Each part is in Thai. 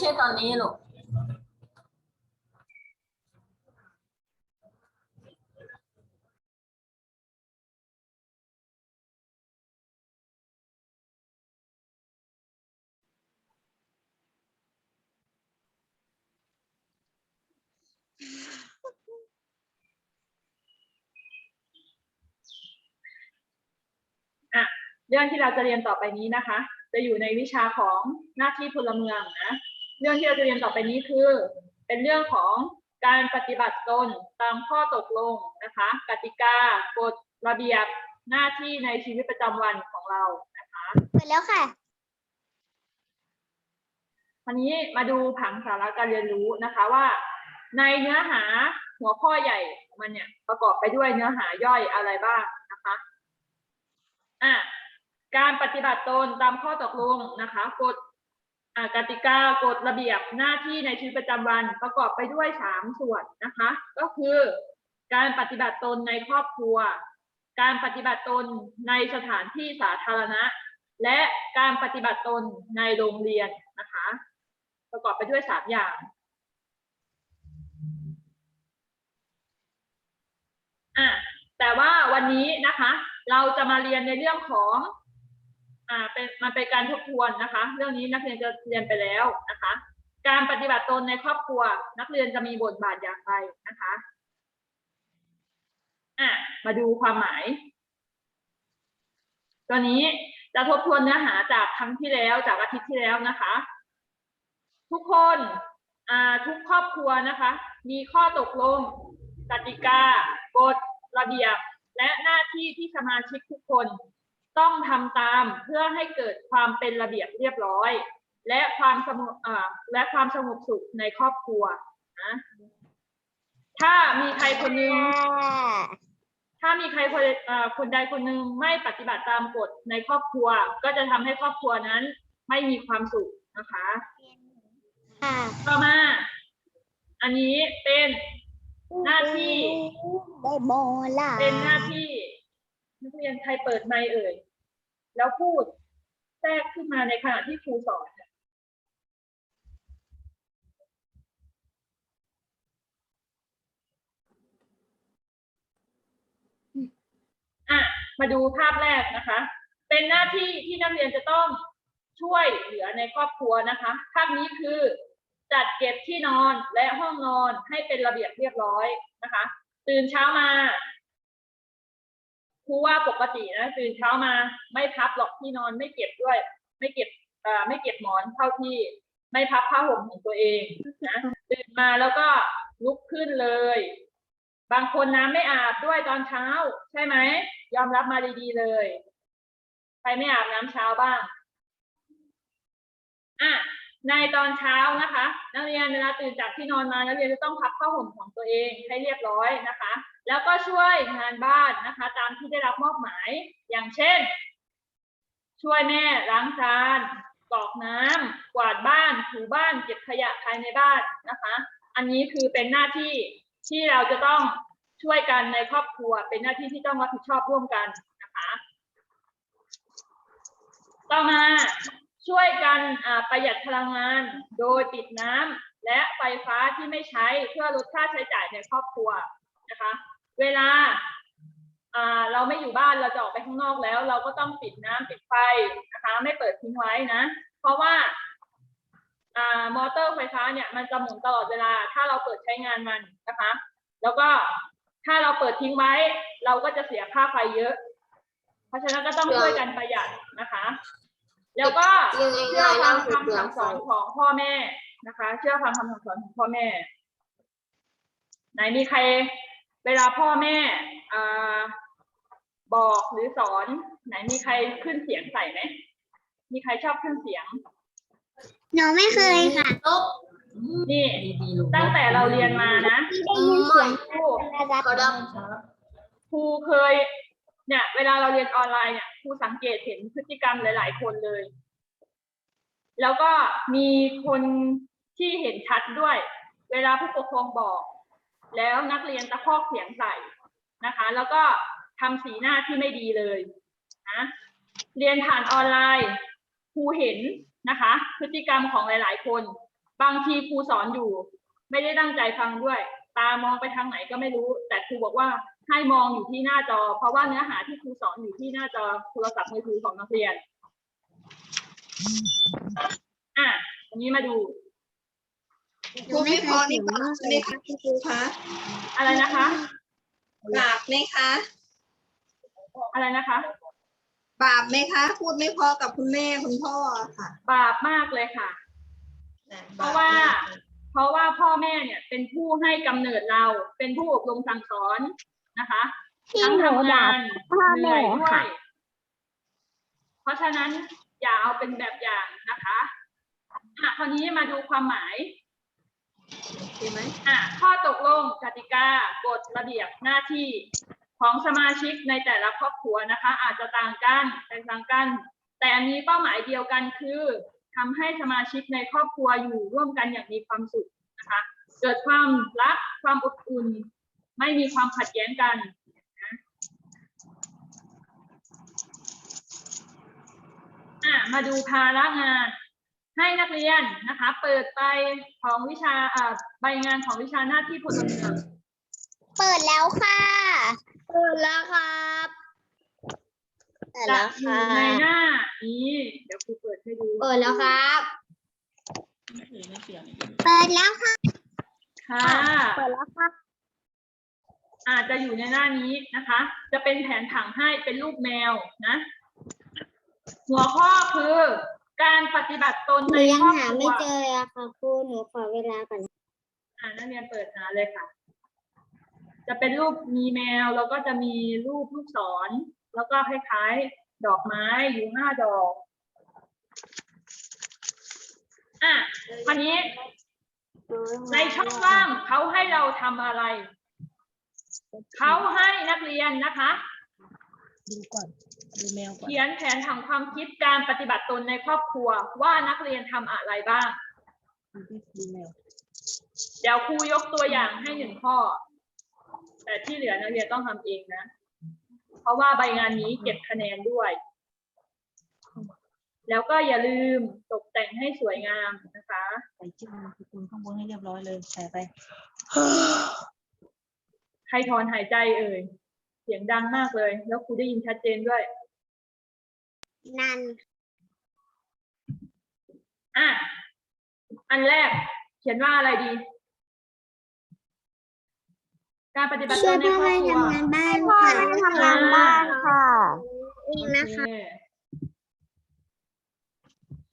ใช่ตอนนี้ลูกเรื่องที่เราจะเรียนต่อไปนี้นะคะ จะอยู่ในวิชาของหน้าที่พลเมืองนะ เรื่องที่เราจะเรียนต่อไปนี้คือ เป็นเรื่องของการปฏิบัติตนตามข้อตกลงนะคะ กติกากฎระเบียบหน้าที่ในชีวิตประจำวันของเรานะคะเปิดแล้วค่ะทีนี้มาดูผังสาระการเรียนรู้นะคะว่า ในเนื้อหาหัวข้อใหญ่ของมันเนี่ยประกอบไปด้วยเนื้อหาย่อยอะไรบ้างนะคะอะการปฏิบัติตนตามข้อตกลงนะคะกฎอ่า กติกากฎระเบียบหน้าที่ในชีวิตประจำวันประกอบไปด้วยสามส่วนนะคะ ก็คือการปฏิบัติตนในครอบครัว การปฏิบัติตนในสถานที่สาธารณะ และการปฏิบัติตนในโรงเรียนนะคะ ประกอบไปด้วยสามอย่างอะแต่ว่าวันนี้นะคะ เราจะมาเรียนในเรื่องของ อ่าเป็นมันเป็นการทบทวนนะคะ เรื่องนี้นักเรียนจะเรียนไปแล้วนะคะ การปฏิบัติตนในครอบครัว นักเรียนจะมีบทบาทอย่างไรนะคะอะมาดูความหมายตัวนี้จะทบทวนเนื้อหาจากครั้งที่แล้วจากอาทิตย์ที่แล้วนะคะ ทุกคนอ่าทุกครอบครัวนะคะ มีข้อตกลงกติกากฎระเบียบ และหน้าที่ที่สมาชิกทุกคน ต้องทำตามเพื่อให้เกิดความเป็นระเบียบเรียบร้อย และความสงบอ่าและความสงบสุขในครอบครัวนะถ้ามีใครคนหนึงถ้ามีใครคนเอ่อคนใดคนหนึ่งไม่ปฏิบัติตามกฎในครอบครัว ก็จะทำให้ครอบครัวนั้น ไม่มีความสุขนะคะค่ะต่อมา อันนี้เป็นหน้าที่ได้โมล่ะเป็นหน้าที่นักเรียนใครเปิดไมค์เอ่ย แล้วพูดแทรกขึ้นมาในขณะที่ครูสอนอะมาดูภาพแรกนะคะ เป็นหน้าที่ที่นักเรียนจะต้องช่วยเหลือในครอบครัวนะคะ ภาพนี้คือจัดเก็บที่นอนและห้องนอนให้เป็นระเบียบเรียบร้อยนะคะ ตื่นเช้ามา ครูว่าปกตินะตื่นเช้ามาไม่พับหรอกที่นอนไม่เก็บด้วย ไม่เก็บเอ่อไม่เก็บหมอนเข้าที่ไม่พับผ้าห่มของตัวเองนะตื่นมาแล้วก็ลุกขึ้นเลย บางคนน้ำไม่อาบด้วยตอนเช้า ใช่ไหมยอมรับมาดีๆเลยใครไม่อาบน้ำเช้าบ้างอะ ในตอนเช้านะคะ นักเรียนเวลาตื่นจากที่นอนมานักเรียนจะต้องพับผ้าห่มของตัวเองให้เรียบร้อยนะคะ แล้วก็ช่วยงานบ้านนะคะ ตามที่ได้รับมอบหมายอย่างเช่น ช่วยแม่ล้างจานกรอกน้ำกวาดบ้านถูบ้านเก็บขยะภายในบ้านนะคะ อันนี้คือเป็นหน้าที่ที่เราจะต้องช่วยกันในครอบครัว เป็นหน้าที่ที่ต้องรับผิดชอบร่วมกันนะคะ ต่อมา ช่วยกันประหยัดพลังงาน โดยปิดน้ำและไฟฟ้าที่ไม่ใช้เพื่อลดค่าใช้จ่ายในครอบครัวนะคะ เวลาเราไม่อยู่บ้านเราจะออกไปข้างนอกแล้ว เราก็ต้องปิดน้ำปิดไฟนะคะ ไม่เปิดทิ้งไว้นะ เพราะว่าอ่ามอเตอร์ไฟฟ้าเนี่ยมันจะหมุนตลอดเวลา ถ้าเราเปิดใช้งานมันนะคะ แล้วก็ถ้าเราเปิดทิ้งไว้ เราก็จะเสียค่าไฟเยอะ เพราะฉะนั้นก็ต้องช่วยกันประหยัดนะคะ แล้วก็เชื่อฟังคำสั่งสอนของพ่อแม่นะคะ เชื่อฟังคำสั่งสอนของพ่อแม่ ไหนมีใคร เวลาพ่อแม่อ่าบอกหรือสอน ไหนมีใครขึ้นเสียงใส่ไหมมีใครชอบขึ้นเสียงหนูไม่เคยค่ะนี่ดีๆลูกตั้งแต่เราเรียนมานะที่ได้ยินเสียงครูระดับเขาดังครูเคย เนี่ย เวลาเราเรียนออนไลน์เนี่ย ครูสังเกตเห็นพฤติกรรมหลาย ๆ คนเลย แล้วก็มีคนที่เห็นชัดด้วย เวลาผู้ปกครองบอก แล้วนักเรียนตะคอกเสียงใส่นะคะ แล้วก็ทำสีหน้าที่ไม่ดีเลยนะเรียนผ่านออนไลน์ครูเห็นนะคะ พฤติกรรมของหลาย ๆ คน บางทีครูสอนอยู่ ไม่ได้ตั้งใจฟังด้วย ตามองไปทางไหนก็ไม่รู้ แต่ครูบอกว่า ให้มองอยู่ที่หน้าจอ เพราะว่าเนื้อหาที่ครูสอนอยู่ที่หน้าจอโทรศัพท์มือถือของนักเรียน อะอันนี้มาดูครูไม่พอนี่บาปใช่ไหมคะคุณครูคะอะไรนะคะบาปไหมคะ อะไรนะคะ บาปไหมคะ พูดไม่พอกับคุณแม่คุณพ่อค่ะ บาปมากเลยค่ะ เพราะว่า เพราะว่าพ่อแม่เนี่ยเป็นผู้ให้กำเนิดเราเป็นผู้อบรมสั่งสอน นะคะที่ทั้งหนูทำด่างานพ่อเหแม่นื่อยด้วค่ะ ยเพราะฉะนั้นอย่าเอาเป็นแบบอย่างนะคะอะคราวนี้มาดูความหมายใช่ไหมอะข้อตกลงกติกากฎระเบียบหน้าที่ของสมาชิกในแต่ละครอบครัวนะคะ อาจจะต่างกันแตกต่างกัน แต่มีเป้าหมายเดียวกันคือทำให้สมาชิกในครอบครัวอยู่ร่วมกันอย่างมีความสุขนะคะ เกิดความรักความอบอุ่น ไม่มีความขัดแย้งกันนะอะมาดูภาระงาน ให้นักเรียนนะคะ เปิดไปของวิชาอ่าใบงานของวิชาหน้าที่พลเมืองเปิดแล้วค่ะ เปิดแล้วครับเปิดจะแล้วอค่ะ ยู่ในหน้านี้เดี๋ยวครูเปิดให้ดูเปิดแล้วครับ เปิดแล้วค่ะ ค่ะ เปิดแล้วค่ะ อาจจะอยู่ในหน้านี้นะคะ จะเป็นแผนผังให้เป็นรูปแมวนะ หัวข้อคือการปฏิบัติตนหในนูยังครอบหาครัไม่วเจออะค่ะครูหนูขอเวลาก่อนอ่านักเรียนเปิดหาเลยค่ะ จะเป็นรูปมีแมวแล้วก็จะมีรูปลูกศร แล้วก็คล้ายๆดอกไม้อยู่ห้าดอกอะคราวนี้ในช่องว่างเขาให้เราทำอะไร เขาให้นักเรียนนะคะ ดูก่อนดูแมวก่อน เขียนแผนผังความคิดการปฏิบัติตนในครอบครัว ว่านักเรียนทำอะไรบ้าง ดูแมว เดี๋ยวครูยกตัวอย่างให้หนึ่งข้อ แต่ที่เหลือนักเรียนต้องทำเองนะ เพราะว่าใบงานนี้เก็บคะแนนด้วย แล้วก็อย่าลืมตกแต่งให้สวยงามนะคะ ใส่ชื่อนามสกุลข้างบนให้เรียบร้อยเลย ใส่ไป ใครถอนหายใจเอ่ย เสียงดังมากเลย แล้วครูได้ยินชัดเจนด้วย นันอะ อันแรก เขียนว่าอะไรดี การปฏิบัติช่ตวยนในพ่อครอบแม่ครัวทำงานบ้านค่ะทำงานบ้านค่ะเองนะคะโอเค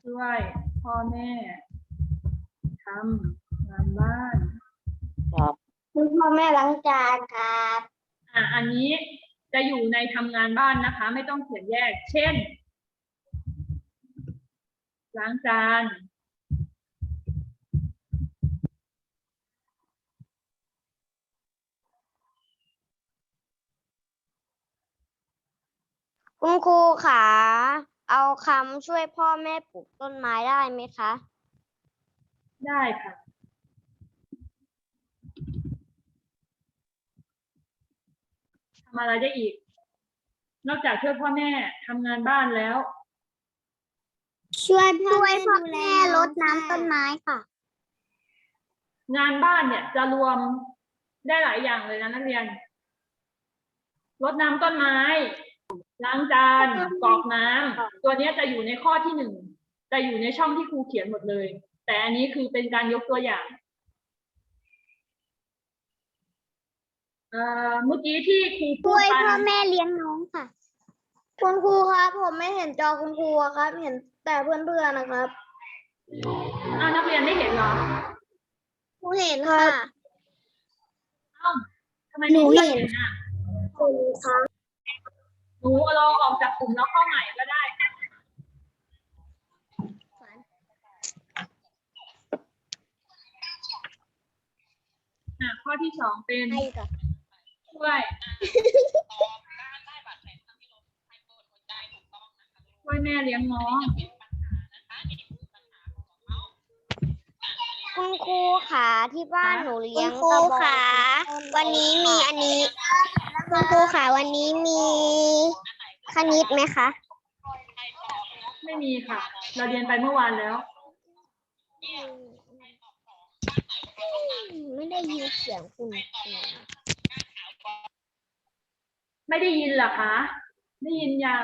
ช่วย พ่อแม่ทำงานบ้านคุ ณพ่อแม่ล้างจานครับอะอันนี้จะอยู่ในทำงานบ้านนะคะ ไม่ต้องเขียนแยก เช่น ล้างจานคุณครูขาเอาคำช่วยพ่อแม่ปลูกต้นไม้ได้ไหมคะ ได้ค่ะ ทำอะไรได้อีก นอกจากช่วยพ่อแม่ทำงานบ้านแล้วช่วยพ่อแม่รดน้ำต้นไม้ค่ะ งานบ้านเนี่ยจะรวมได้หลายอย่างเลยนะนักเรียนรดน้ำต้นไม้ ล้างจานกรอกน้ำตัวเนี้ยจะอยู่ในข้อที่หนึ่งจะอยู่ในช่องที่ครูเขียนหมดเลย แต่อันนี้คือเป็นการยกตัวอย่าง เอ่อเมื่อกี้ที่ครูพูช่ดวยไปพ่อแม่เลี้ยงน้องค่ะ คุณครูครับผมไม่เห็นจอคุณครูอะครับ เห็นแต่เพื่อนๆนะครับอ้าวนักเรียนไม่เห็นเหรอครูเห็นค่ะ เอ้าทำไมหนูไม่เห็นเห็น อะคุณครับหนูลองออกจากกลุ่มแล้วเข้าใหม่ก็ได้ อะข้อที่สองเป็นให้ก่อ นช่วยช่วยแม่เลี้ยงน้องคุณครูขาที่บ้านค่ะหนูเลี้ยงคุณครูขาวันนี้มีอันนี้คุณครูขาวันนี้มีคณิตไหมคะ ไม่มีค่ะ เราเรียนไปเมื่อวานแล้ว ไม่ได้ยินเสียงคุณครู ไม่ได้ยินเหรอคะ ได้ยินยัง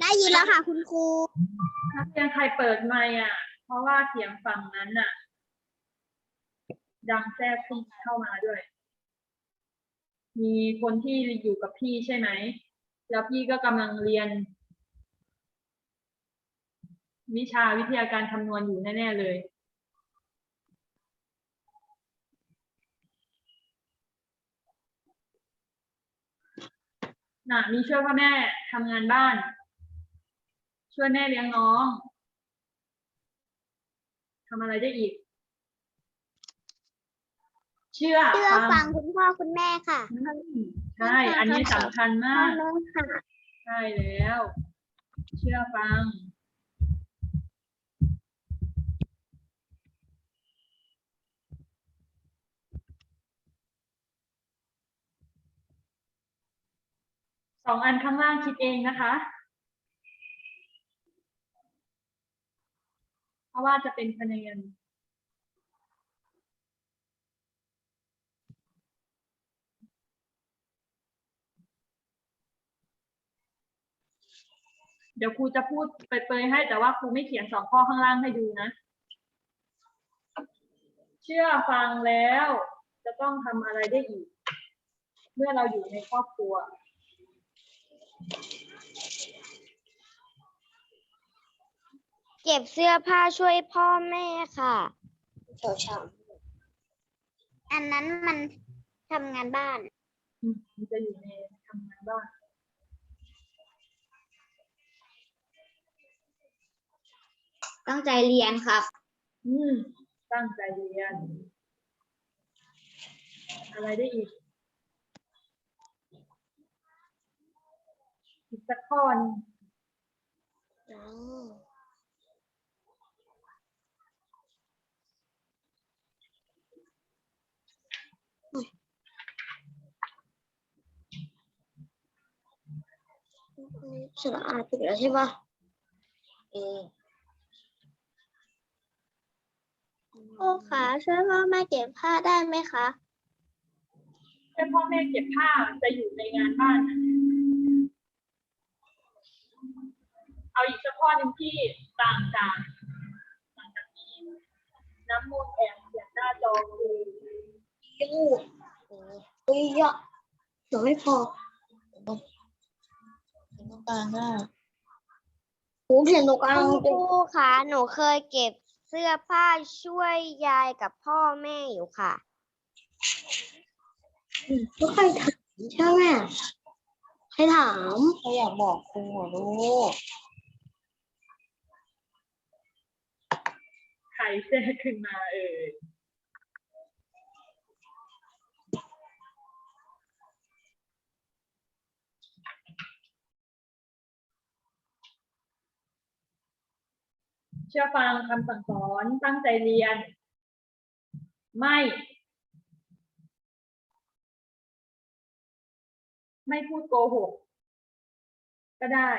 ได้ยินแล้วค่ะ คุณครูนักเรียนใครเปิดไมค์อะ เพราะว่าเสียงฝั่งนั้นน่ะ ดังแทรกเข้ามาด้วย มีคนที่อยู่กับพี่ใช่ไหม แล้วพี่ก็กำลังเรียน วิชาวิทยาการคำนวณอยู่แน่ ๆ เลย น่ะมีช่วยพ่อแม่ทำงานบ้าน ช่วยแม่เลี้ยงน้องทำอะไรได้อีก เชื่อเชื่อฟังคุณพ่อคุณแม่ค่ะอืมใช่อันนี้สำคัญมากน้องค่ะใช่แล้ว เชื่อฟัง สองอันข้างล่างคิดเองนะคะ เพราะว่าจะเป็นคะแนนเดี๋ยวครูจะพูดเปยให้แต่ว่าครูไม่เขียนสองข้อข้างล่างให้ดูนะ เชื่อฟังแล้ว จะต้องทำอะไรได้อีก เมื่อเราอยู่ในครอบครัว เก็บเสื้อผ้าช่วยพ่อแม่ค่ะชอบอันนั้นมันทำงานบ้านอืมมันจะอยู่ในทำงานบ้าน ตั้งใจเรียนครับ อืม ตั้งใจเรียน อะไรได้อีก อีก สักข้อหนึ่งสระอาติดแล้วใช่ปะเออโอ้ขาช่วยพ่อแม่เก็บผ้าได้ไหมคะ ถ้าพ่อแม่เก็บผ้าจะอยู่ในงานบ้านนะ เอาอีกสักข้อหนึ่งที่ต่างจากต่างจากนี้น้ำมูลแอบเขียนหน้าจอคือยูเอ้ยเยอะหนูไม่พอต้องกลางได้หนูเขียนตรงกลางคุณครูคะหนูเคยเก็บเสื้อผ้าช่วยยายกับพ่อแม่อยู่ค่ะไม่เคยถามใช่ไหมให้ถามเขาอยากบอกครูอลูก ใค รแทรกขึ้นมาเอ่ยเชื่อฟังคำสั่งสอนตั้งใจเรียน ไม่ ไม่พูดโกหก ก็ได้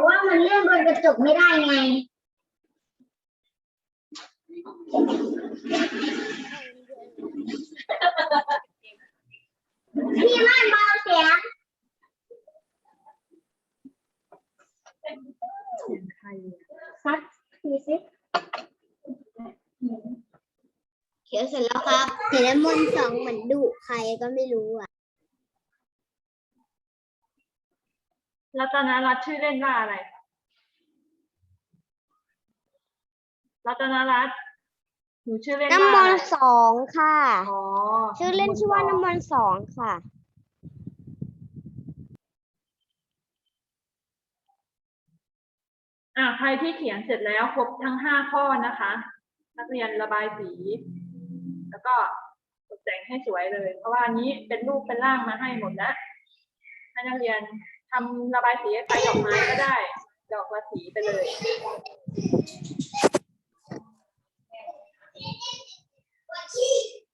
บอกว่ามันเลื่อนบนกระจกไม่ได้ไง พี่มันเบาเสียงสักทีสิเขียนเสร็จแล้วครับเห็นแล้วมนต์สองเหมือนดุใครก็ไม่รู้อะ รัตนารัตน์ชื่อเล่นว่าอะไรรัตนารัตน์หนูชื่อเล่นว่าน้ำมอะนไรต์สองค่ะ อ๋อชื่อเล่นชื่อว่าน้ำมนต์สองค่ะ อ่าใครที่เขียนเสร็จแล้วครบทั้งห้าข้อนะคะ นักเรียนระบายสี แล้วก็ตกแต่งให้สวยเลย เพราะว่าอันนี้เป็นรูปเป็นร่างมาให้หมดแล้วให้นักเรียน ทำระบายสีไฟดอกไม้ก็ได้ ดอกละสีไปเลย Thank.